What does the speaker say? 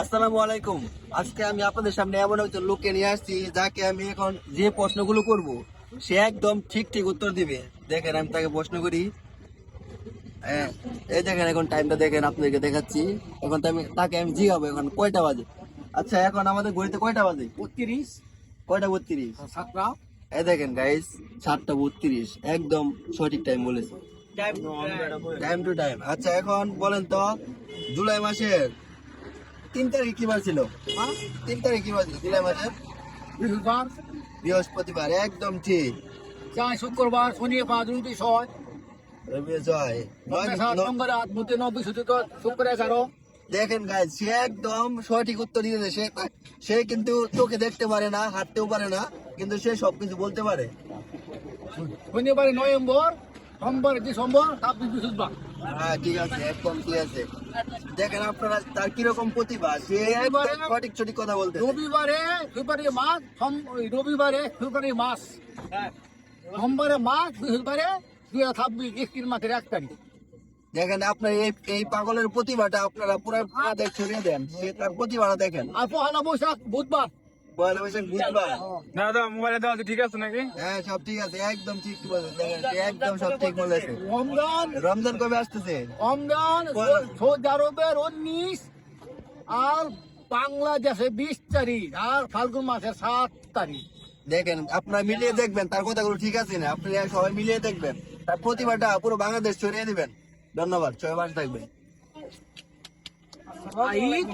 আসসালামু আলাইকুম। আজকে আমি আপনাদের সামনে এমন একজন লোককে নিয়ে আসছি যাকে আমি এখন যে প্রশ্নগুলো করব সে একদম ঠিক ঠিক উত্তর দিবে। দেখেন আমি তাকে প্রশ্ন করি। হ্যাঁ, এই দেখেন এখন টাইমটা দেখেন আপনাদেরকে দেখাচ্ছি। এখন আমি তাকে আমি জিগাবো এখন কয়টা বাজে? আচ্ছা এখন আমাদের ঘড়িতে কয়টা বাজে? বত্রিশ। কয়টা বত্রিশ? সাতটা। এই দেখেন গাইস সাতটা বত্রিশ। একদম সঠিক টাইম বলেছে। টাইম টু টাইম আচ্ছা এখন বলেন তো জুলাই মাসের তিন তারিখ কি বার ছিল? তিন তারিখ কি বার ছিল? জুলাই মাসের? বৃহস্পতিবার। বৃহস্পতিবার একদম ঠিক। চাই শুক্রবার শনিবার দুটি ছয়। রবি সূচিত শুক্র এগারো। দেখেন গাইজ সে একদম সঠিক উত্তর দিয়েছে। সে সে কিন্তু চোখে দেখতে পারে না হাঁটতেও পারে না কিন্তু সে সবকিছু বলতে পারে। শনিবার নভেম্বর সোমবার ডিসেম্বর তারপর বৃহস্পতিবার। হ্যাঁ ঠিক আছে একদম ঠিক আছে। দেখেন আপনারা তার কীরকম প্রতিভা সে সঠিক সঠিক কথা বলতে রবিবারে ফেব্রুয়ারি মাস রবিবারে ফেব্রুয়ারি মাস। সোমবারে মাস বৃহস্পতিবারে দুই হাজার ছাব্বিশ একত্রিশ মাসের এক তারিখ। দেখেন আপনার এই এই পাগলের প্রতিভাটা আপনারা পুরো দেখ ছড়িয়ে দেন সে তার প্রতিভাটা দেখেন। আর পহেলা বৈশাখ বুধবার। পয়লা বৈশাখ বুধবার না দাদা মোবাইলে দেওয়া ঠিক আছে নাকি? হ্যাঁ সব ঠিক আছে একদম ঠিক বলেছে একদম সব ঠিক বলেছে? রমজান? রমজান কবে আসতেছে? রমজান সৌদি আরবের উনিশ আর বাংলাদেশে বিশ তারিখ আর ফাল্গুন মাসের সাত তারিখ। দেখেন আপনারা মিলিয়ে দেখবেন তার কথাগুলো ঠিক আছে না আপনি সবাই মিলিয়ে দেখবেন। তার প্রতিভাটা পুরো বাংলাদেশ ছড়িয়ে দিবেন। ধন্যবাদ ছয় ভালো থাকবেন। ঈদ?